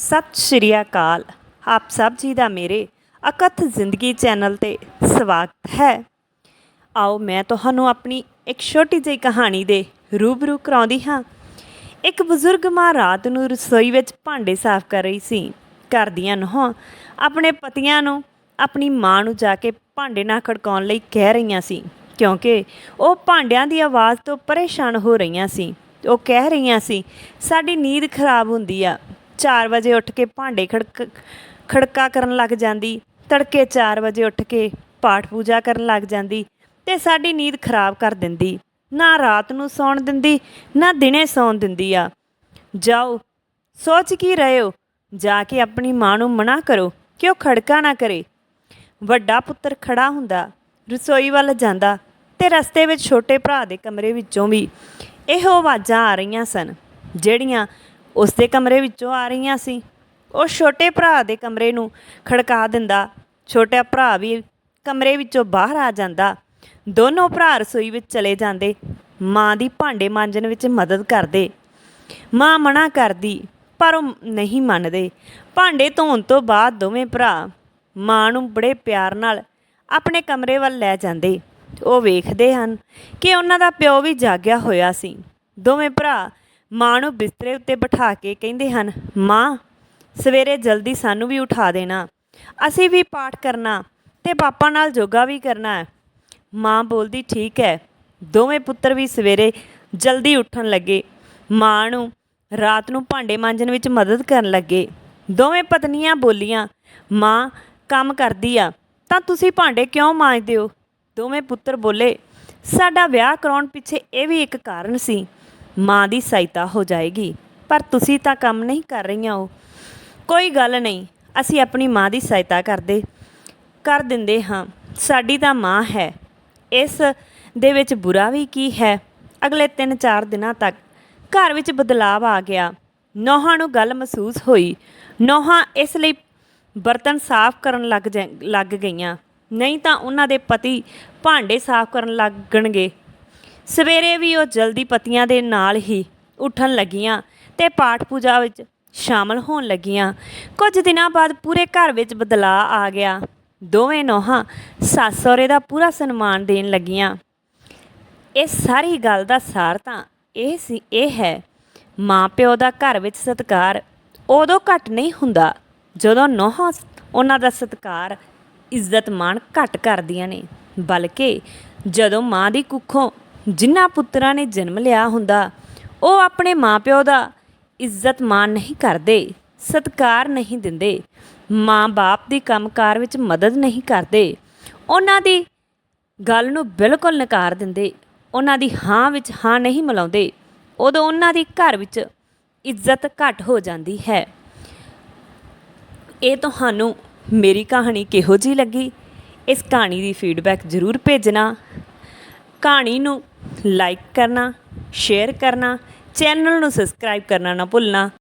ਸਤਿ ਸ਼੍ਰੀ ਅਕਾਲ। ਆਪ ਸਭ ਜੀ ਦਾ ਮੇਰੇ ਅਕਥ ਜ਼ਿੰਦਗੀ ਚੈਨਲ ਤੇ ਸਵਾਗਤ ਹੈ। ਆਓ ਮੈਂ ਤੁਹਾਨੂੰ ਆਪਣੀ ਇੱਕ ਛੋਟੀ ਜਿਹੀ ਕਹਾਣੀ ਦੇ ਰੂਬਰੂ ਕਰਾਉਂਦੀ ਹਾਂ। ਇੱਕ ਬਜ਼ੁਰਗ ਮਾਂ ਰਾਤ ਨੂੰ ਰਸੋਈ ਵਿੱਚ ਭਾਂਡੇ ਸਾਫ਼ ਕਰ ਰਹੀ ਸੀ। ਘਰ ਦੀਆਂ ਨਹਾਂ ਆਪਣੇ ਪਤੀਆਂ ਨੂੰ ਆਪਣੀ ਮਾਂ ਨੂੰ ਜਾ ਕੇ ਭਾਂਡੇ ਨਾ ਖੜਕਾਉਣ ਲਈ ਕਹਿ ਰਹੀਆਂ ਸੀ, ਕਿਉਂਕਿ ਉਹ ਭਾਂਡਿਆਂ ਦੀ ਆਵਾਜ਼ ਤੋਂ ਪਰੇਸ਼ਾਨ ਹੋ ਰਹੀਆਂ ਸੀ। ਉਹ ਕਹਿ ਰਹੀਆਂ ਸੀ, ਸਾਡੀ ਨੀਂਦ ਖਰਾਬ ਹੁੰਦੀ ਆ। 4 ਵਜੇ ਉੱਠ ਕੇ ਭਾਂਡੇ ਖੜਕ, ਖੜਕਾ ਕਰਨ ਲੱਗ ਜਾਂਦੀ, ਤੜਕੇ 4 ਵਜੇ ਉੱਠ ਕੇ ਪਾਠ ਪੂਜਾ ਕਰਨ ਲੱਗ ਜਾਂਦੀ ਤੇ ਸਾਡੀ ਨੀਂਦ ਖਰਾਬ ਕਰ ਦਿੰਦੀ। ਨਾ ਰਾਤ ਨੂੰ ਸੌਣ ਦਿੰਦੀ, ਨਾ ਦਿਨੇ ਸੌਣ ਦਿੰਦੀ ਆ। ਜਾਓ, ਸੋਚ ਕੀ ਰਹੇ ਹੋ? ਜਾ ਕੇ ਆਪਣੀ ਮਾਂ ਨੂੰ ਮਨਾ ਕਰੋ, ਕਿ ਉਹ ਖੜਕਾ ਨਾ ਕਰੇ। ਵੱਡਾ ਪੁੱਤਰ ਖੜਾ ਹੁੰਦਾ, ਰਸੋਈ ਵੱਲ ਜਾਂਦਾ ਤੇ ਰਸਤੇ ਵਿੱਚ ਛੋਟੇ ਭਰਾ ਦੇ ਕਮਰੇ ਵਿੱਚੋਂ ਵੀ ਇਹੋ ਆਵਾਜ਼ਾਂ ਆ ਰਹੀਆਂ ਸਨ, ਜਿਹੜੀਆਂ ਉਸ ਦੇ ਕਮਰੇ ਵਿੱਚੋਂ ਆ ਰਹੀਆਂ ਸੀ। ਉਹ ਛੋਟੇ ਭਰਾ ਦੇ ਕਮਰੇ ਨੂੰ ਖੜਕਾ ਦਿੰਦਾ। ਛੋਟਾ ਭਰਾ ਵੀ ਕਮਰੇ ਵਿੱਚੋਂ ਬਾਹਰ ਆ ਜਾਂਦਾ। ਦੋਨੋਂ ਭਰਾ ਰਸੋਈ ਵਿੱਚ ਚਲੇ ਜਾਂਦੇ। ਮਾਂ ਦੀ ਭਾਂਡੇ ਮਾਂਜਣ ਵਿੱਚ ਮਦਦ ਕਰਦੇ। ਮਾਂ ਮਨਾ ਕਰਦੀ, ਪਰ ਉਹ ਨਹੀਂ ਮੰਨਦੇ। ਭਾਂਡੇ ਧੋਣ ਤੋਂ ਬਾਅਦ ਦੋਵੇਂ ਭਰਾ ਮਾਂ ਨੂੰ ਬੜੇ ਪਿਆਰ ਨਾਲ ਆਪਣੇ ਕਮਰੇ ਵੱਲ ਲੈ ਜਾਂਦੇ। ਉਹ ਵੇਖਦੇ ਹਨ ਕਿ ਉਹਨਾਂ ਦਾ ਪਿਓ ਵੀ ਜਾਗਿਆ ਹੋਇਆ ਸੀ। ਦੋਵੇਂ ਭਰਾ ਮਾਂ ਨੂੰ ਬਿਸਤਰੇ ਉੱਤੇ ਬਿਠਾ ਕੇ ਕਹਿੰਦੇ ਹਨ, ਮਾਂ, ਸਵੇਰੇ ਜਲਦੀ ਸਾਨੂੰ ਵੀ ਉਠਾ ਦੇਣਾ। ਅਸੀਂ ਵੀ ਪਾਠ ਕਰਨਾ ਤੇ ਪਾਪਾ ਨਾਲ ਯੋਗਾ ਵੀ ਕਰਨਾ ਹੈ। ਮਾਂ ਬੋਲਦੀ, ਠੀਕ ਹੈ। ਦੋਵੇਂ ਪੁੱਤਰ ਵੀ ਸਵੇਰੇ ਜਲਦੀ ਉੱਠਣ ਲੱਗੇ। ਮਾਂ ਨੂੰ ਰਾਤ ਨੂੰ ਭਾਂਡੇ ਮਾਂਜਣ ਵਿੱਚ ਮਦਦ ਕਰਨ ਲੱਗੇ। ਦੋਵੇਂ ਪਤਨੀਆਂ ਬੋਲੀਆਂ, ਮਾਂ, ਕੰਮ ਕਰਦੀ ਆ, ਤਾਂ ਤੁਸੀਂ ਭਾਂਡੇ ਕਿਉਂ ਮਾਂਜਦੇ ਹੋ? ਦੋਵੇਂ ਪੁੱਤਰ ਬੋਲੇ, ਸਾਡਾ ਵਿਆਹ ਕਰਾਉਣ ਪਿੱਛੇ ਇਹ ਵੀ ਇੱਕ ਕਾਰਨ ਸੀ। ਮਾਂ ਦੀ ਸਹਾਇਤਾ ਹੋ ਜਾਏਗੀ। ਪਰ ਤੁਸੀਂ ਤਾਂ ਕੰਮ ਨਹੀਂ ਕਰ ਰਹੀਆਂ ਹੋ। ਕੋਈ ਗੱਲ ਨਹੀਂ, ਅਸੀਂ ਆਪਣੀ ਮਾਂ ਦੀ ਸਹਾਇਤਾ ਕਰਦੇ, ਕਰ ਦਿੰਦੇ ਹਾਂ। ਸਾਡੀ ਤਾਂ ਮਾਂ ਹੈ। ਇਸ ਦੇ ਵਿੱਚ ਬੁਰਾ ਵੀ ਕੀ ਹੈ? ਅਗਲੇ 3-4 ਦਿਨਾਂ ਤੱਕ ਘਰ ਵਿੱਚ ਬਦਲਾਅ ਆ ਗਿਆ। ਨੋਹਾਂ ਨੂੰ ਗੱਲ ਮਹਿਸੂਸ ਹੋਈ। ਨੋਹਾਂ ਇਸ ਲਈ ਬਰਤਨ ਸਾਫ਼ ਕਰਨ ਲੱਗ ਜਾ- ਲੱਗ ਗਈਆਂ। ਨਹੀਂ ਤਾਂ ਉਹਨਾਂ ਦੇ ਪਤੀ ਭਾਂਡੇ ਸਾਫ਼ ਕਰਨ ਲੱਗਣਗੇ। ਸਵੇਰੇ ਵੀ ਉਹ ਜਲਦੀ ਪਤੀਆਂ ਦੇ ਨਾਲ ਹੀ ਉੱਠਣ ਲੱਗੀਆਂ ਤੇ ਪਾਠ ਪੂਜਾ ਵਿੱਚ ਸ਼ਾਮਲ ਹੋਣ ਲੱਗੀਆਂ। ਕੁਝ ਦਿਨਾਂ ਬਾਅਦ ਪੂਰੇ ਘਰ ਵਿੱਚ ਬਦਲਾਅ ਆ ਗਿਆ। ਦੋਵੇਂ ਨੋਹਾਂ ਸੱਸ ਸਹੁਰੇ ਦਾ ਪੂਰਾ ਸਨਮਾਨ ਦੇਣ ਲੱਗੀਆਂ। ਇਹ ਸਾਰੀ ਗੱਲ ਦਾ ਸਾਰ ਤਾਂ ਇਹ ਸੀ, ਇਹ ਹੈ ਮਾਂ ਪਿਓ ਦਾ ਘਰ ਵਿੱਚ ਸਤਿਕਾਰ ਉਦੋਂ ਘੱਟ ਨਹੀਂ ਹੁੰਦਾ ਜਦੋਂ ਨੋਹਾਂ ਉਹਨਾਂ ਦਾ ਸਤਿਕਾਰ ਇੱਜ਼ਤ ਮਾਣ ਘੱਟ ਕਰਦੀਆਂ ਨੇ। ਬਲਕਿ ਜਦੋਂ ਮਾਂ ਦੀ ਕੁੱਖੋਂ ਜਿਨ੍ਹਾਂ ਪੁੱਤਰਾਂ ਨੇ ਜਨਮ ਲਿਆ ਹੁੰਦਾ, ਉਹ ਆਪਣੇ ਮਾਪਿਓ ਦਾ ਇੱਜ਼ਤ ਮਾਣ ਨਹੀਂ ਕਰਦੇ, ਸਤਿਕਾਰ ਨਹੀਂ ਦਿੰਦੇ, ਮਾਂ-ਬਾਪ ਦੀ ਕੰਮਕਾਰ ਵਿੱਚ ਮਦਦ ਨਹੀਂ ਕਰਦੇ। ਉਹਨਾਂ ਦੀ ਗੱਲ ਨੂੰ ਬਿਲਕੁਲ ਨਕਾਰ ਦਿੰਦੇ, ਉਹਨਾਂ ਦੀ ਹਾਂ ਵਿੱਚ ਹਾਂ ਨਹੀਂ ਮਿਲਾਉਂਦੇ। ਉਦੋਂ ਉਹਨਾਂ ਦੀ ਘਰ ਵਿੱਚ ਇੱਜ਼ਤ ਘੱਟ ਹੋ ਜਾਂਦੀ ਹੈ। ਇਹ ਤੁਹਾਨੂੰ ਮੇਰੀ ਕਹਾਣੀ ਕਿਹੋ ਜੀ ਲੱਗੀ? ਇਸ ਕਹਾਣੀ ਦੀ ਫੀਡਬੈਕ ਜ਼ਰੂਰ ਭੇਜਣਾ। ਕਹਾਣੀ ਨੂੰ ਲਾਈਕ ਕਰਨਾ ਸ਼ੇਅਰ ਕਰਨਾ ਚੈਨਲ ਨੂੰ ਸਬਸਕ੍ਰਾਈਬ ਕਰਨਾ ਨਾ ਭੁੱਲਣਾ।